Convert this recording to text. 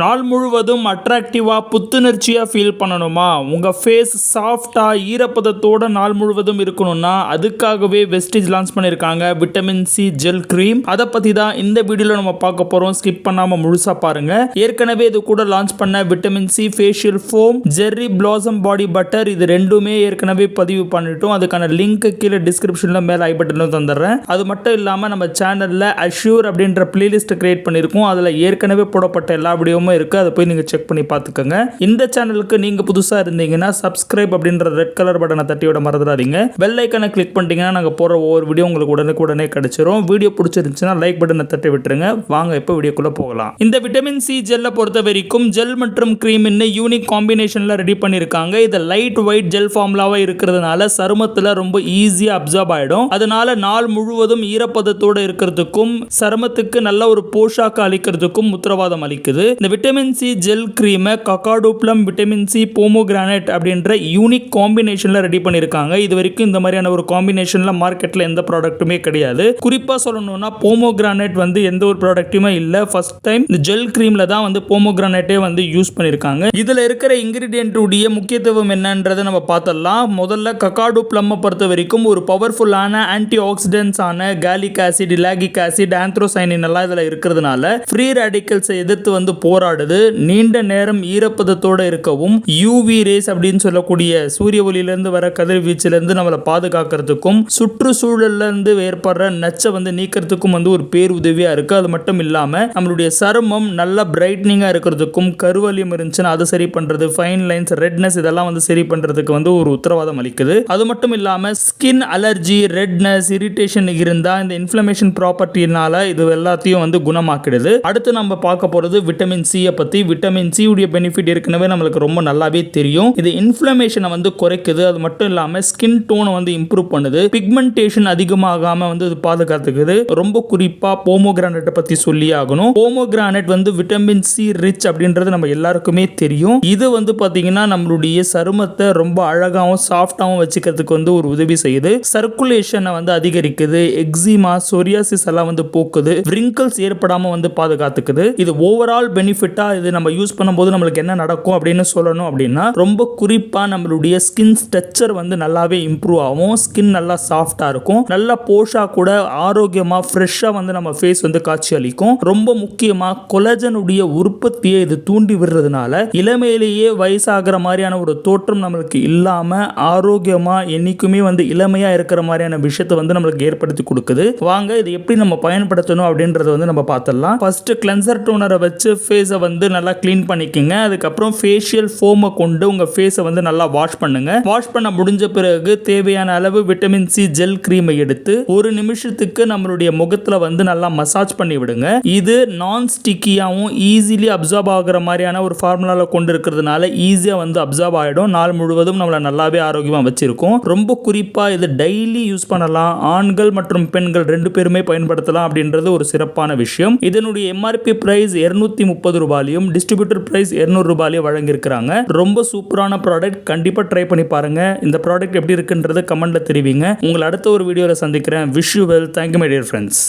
நாள் முழுவதும் அட்ராக்டிவாக புத்துணர்ச்சியாக ஃபீல் பண்ணணுமா? உங்கள் ஃபேஸ் சாஃப்டாக ஈரப்பதத்தோட நாள் முழுவதும் இருக்கணும்னா அதுக்காகவே வெஸ்டேஜ் லான்ச் பண்ணியிருக்காங்க விட்டமின் சி ஜெல் க்ரீம் அதை பற்றி தான் இந்த வீடியோவில் நம்ம பார்க்க போகிறோம் ஸ்கிப் பண்ணாமல் முழுசாக பாருங்கள் ஏற்கனவே இது கூட லான்ச் பண்ண vitamin C facial foam cherry blossom body butter இது ரெண்டுமே ஏற்கனவே பதிவு பண்ணிட்டோம். அதுக்கான லிங்க் கீழே டிஸ்கிரிப்ஷனில் மேலே ஐ பட்டனில் தந்துடுறேன். அது மட்டும் இல்லாமல் நம்ம சேனலில் அஷ்யூர் அப்படின்ற பிளேலிஸ்ட் கிரியேட் பண்ணியிருக்கோம் அதில் ஏற்கனவே போடப்பட்ட எல்லா வீடியோவும் இருக்குது அதை போய் நீங்கள் செக் பண்ணி பார்த்துக்கோங்க. இந்த சேனலுக்கு நீங்கள் புதுசாக இருந்தீங்கன்னா சப்ஸ்கிரைப் அப்படின்ற ரெட் கலர் பட்டனை தட்டி விட மறந்துடாதீங்க. பெல் ஐக்கனை கிளிக் பண்ணிட்டீங்கன்னா நாங்கள் போகிற ஒவ்வொரு வீடியோ உங்களுக்கு உடனுக்குடனே கிடைச்சிரும். வீடியோ பிடிச்சிருந்துச்சுன்னா லைக் பட்டனை தட்டி விட்டுருங்க. வாங்க இப்போ வீடியோக்குள்ளே போகலாம். இந்த விட்டமின் சி ஜெல்லை பொறுத்த வரைக்கும் ஜெல் மற்றும் க்ரீம் யூனிக் காம்பினேஷனில் ரெடி பண்ணியிருக்காங்க இது லைட் ஒயிட் ஜெல் ஃபார்முலாவாக இருக்கிறதுனால சருமத்தில் ரொம்ப ஈஸியாக அப்சர்வ் ஆகிடும் அதனால நாள் முழுவதும் ஈரப்பதத்தோடு இருக்கிறதுக்கும் சருமத்துக்கு நல்ல ஒரு போஷாக்கு அளிக்கிறதுக்கும் உத்தரவாதம் அளிக்குது. இந்த விட்டமின் சி ஜெல் க்ரீமை kakadu plum vitamin C pomegranate அப்படின்ற யூனிக் காம்பினேஷனில் ரெடி பண்ணியிருக்காங்க இது வரைக்கும் இந்த மாதிரியான ஒரு காம்பினேஷனில் மார்க்கெட்டில் எந்த ப்ராடக்ட்டுமே கிடையாது. குறிப்பாக சொல்லணும்னா போமோகிரானைட் வந்து எந்த ஒரு ப்ராடக்ட்டுமே இல்லை. ஃபர்ஸ்ட் டைம் இந்த ஜெல் க்ரீமில் தான் வந்து போமோகிரானைட்டே வந்து யூஸ் பண்ணியிருக்காங்க இதில் இருக்கிற இன்கிரீடியன்ட்டுடைய முக்கியத்துவம் என்னன்றதை நம்ம பார்த்தலாம் முதல்ல கக்காடு ப்ளம்மை பொறுத்த வரைக்கும் ஒரு பவர்ஃபுல்லான ஆன்டி ஆக்சிடென்ட்ஸ் ஆன கேலிக் ஆசிட் இலாகிக் ஆசிட் ஆந்த்ரோசைனின் எல்லாம் இதில் இருக்கிறதுனால ஃப்ரீ ரேடிக்கல்ஸை எதிர்த்து வந்து போராடுது. நீண்ட நேரம் ஈரப்பதத்தோடு இருக்கவும் யூவி ரேஸ் அப்படின்னு சொல்லக்கூடிய சூரிய ஒளியிலேருந்து வர கதிர்வீச்சிலேருந்து நம்மளை பாதுகாக்கிறதுக்கும் சுற்றுச்சூழல்லேருந்து ஏற்படுற நச்சை வந்து நீக்கிறதுக்கும் வந்து ஒரு பேருதவியாக இருக்குது அது மட்டும் இல்லாமல் நம்மளுடைய சருமம் நல்லா பிரைட்னிங்காக இருக்கிறதுக்கும் கருவலியம் இருந்துச்சுன்னா அதை சரி பண்ணுறது ஃபைன் லைன்ஸ் ரெட்னஸ் இதெல்லாம் வந்து சரி பண்ணுறதுக்கு வந்து ஒரு உத்தரவாதம் அளிக்குது. அது மட்டும் இல்லாமல் ஸ்கின் அலர்ஜி ரெட்னஸ் இரிட்டேஷன் இருந்தால் இந்த இன்ஃப்ளமேஷன் ப்ராப்பர்ட்டினால இது எல்லாத்தையும் வந்து குணமாக்கிடுது. அடுத்து நம்ம பார்க்க போகிறது விட்டமின் சியை பற்றி விட்டமின் சி உடைய பெனிஃபிட் ஏற்கனவே நம்மளுக்கு ரொம்ப நல்லாவே தெரியும். இது இன்ஃப்ளமேஷனை வந்து குறைக்குது. அது மட்டும் இல்லாமல் ஸ்கின் டோனை வந்து இம்ப்ரூவ் பண்ணுது. பிக்மெண்டேஷன் அதிகமாகாம வந்து இது பாதுகாத்துக்குது. ரொம்ப குறிப்பாக போமோகிரானட்டை பற்றி சொல்லி ஆகணும். போமோகிரானட் வந்து விட்டமின் சி ரிச் அப்படின்றது நம்ம எல்லாருக்குமே தெரியும். இது வந்து பார்த்தீங்கன்னா நம்மளுடைய சருமத்தை ரொம்ப அழகாகவும் சாஃப்டாகவும் வச்சுக்கிறதுக்கு வந்து ஒரு உதவி செய்யுது. சர்க்குலேஷனை வந்து அதிகரிக்குது. எக்ஸிமா சொரியாசிஸ் எல்லாம் வந்து போக்குது. ரிங்கிள்ஸ் ஏற்படாமல் வந்து பாதுகாத்துக்குது. இது ஓவரால் பெனிஃபிட் பெனிஃபிட்டாக இது நம்ம யூஸ் பண்ணும்போது நம்மளுக்கு என்ன நடக்கும் அப்படின்னு சொல்லணும் அப்படின்னா ரொம்ப குறிப்பாக நம்மளுடைய ஸ்கின் ஸ்ட்ரக்சர் வந்து நல்லாவே இம்ப்ரூவ் ஆகும். ஸ்கின் நல்லா சாஃப்டாக இருக்கும். நல்லா போஷாக கூட ஆரோக்கியமாக ஃப்ரெஷ்ஷாக வந்து நம்ம ஃபேஸ் வந்து காட்சி அளிக்கும். ரொம்ப முக்கியமாக கொலஜனுடைய உற்பத்தியை இது தூண்டி விடுறதுனால இளமையிலேயே வயசாகிற மாதிரியான ஒரு தோற்றம் நம்மளுக்கு இல்லாமல் ஆரோக்கியமாக என்றைக்குமே வந்து இளமையாக இருக்கிற மாதிரியான விஷயத்தை வந்து நம்மளுக்கு ஏற்படுத்தி கொடுக்குது. வாங்க இது எப்படி நம்ம பயன்படுத்தணும் அப்படின்றத வந்து நம்ம பார்த்துடலாம். ஃபர்ஸ்ட் கிளென்சர் டோனரை வச்சு ஃபேஸ் வந்து நல்லா க்ளீன் பண்ணிக்கோங்க. அதுக்கப்புறம் ஃபேஷியல் ஃபோமை கொண்டு உங்கள் ஃபேஸை வந்து நல்லா வாஷ் பண்ணுங்க. வாஷ் பண்ண முடிஞ்ச பிறகு தேவையான அளவு விட்டமின் சி ஜெல் க்ரீமை எடுத்து ஒரு நிமிஷத்துக்கு நம்மளுடைய முகத்தில் வந்து நல்லா மசாஜ் பண்ணி விடுங்க. இது நான் ஸ்டிக்கியாகவும் ஈஸிலி அப்சர்வ் ஆகிற மாதிரியான ஒரு ஃபார்முலாவில் கொண்டு இருக்கிறதுனால ஈஸியாக வந்து அப்சர்வ் ஆகிடும் நாள் முழுவதும் நம்மளை நல்லாவே ஆரோக்கியமாக வச்சுருக்கோம். ரொம்ப குறிப்பாக இது டெய்லி யூஸ் பண்ணலாம். ஆண்கள் மற்றும் பெண்கள் ரெண்டு பேருமே பயன்படுத்தலாம் அப்படின்றது ஒரு சிறப்பான விஷயம். இதனுடைய எம்ஆர்பி பிரைஸ் இருநூத்தி முப்பது ரூபாயிலையும் டிஸ்ட்ரிபியூட்டர் பிரைஸ் இருநூறு ரூபாயிலையும் வழங்கியிருக்கிறாங்க. ரொம்ப சூப்பரான ப்ராடக்ட் கண்டிப்பாக ட்ரை பண்ணி பாருங்க. இந்த ப்ராடக்ட் எப்படி இருக்குன்றது கமெண்ட்ல தெரிவிங்க. உங்களை அடுத்த ஒரு வீடியோவில் சந்திக்கிறேன். Wish you well thank you my dear friends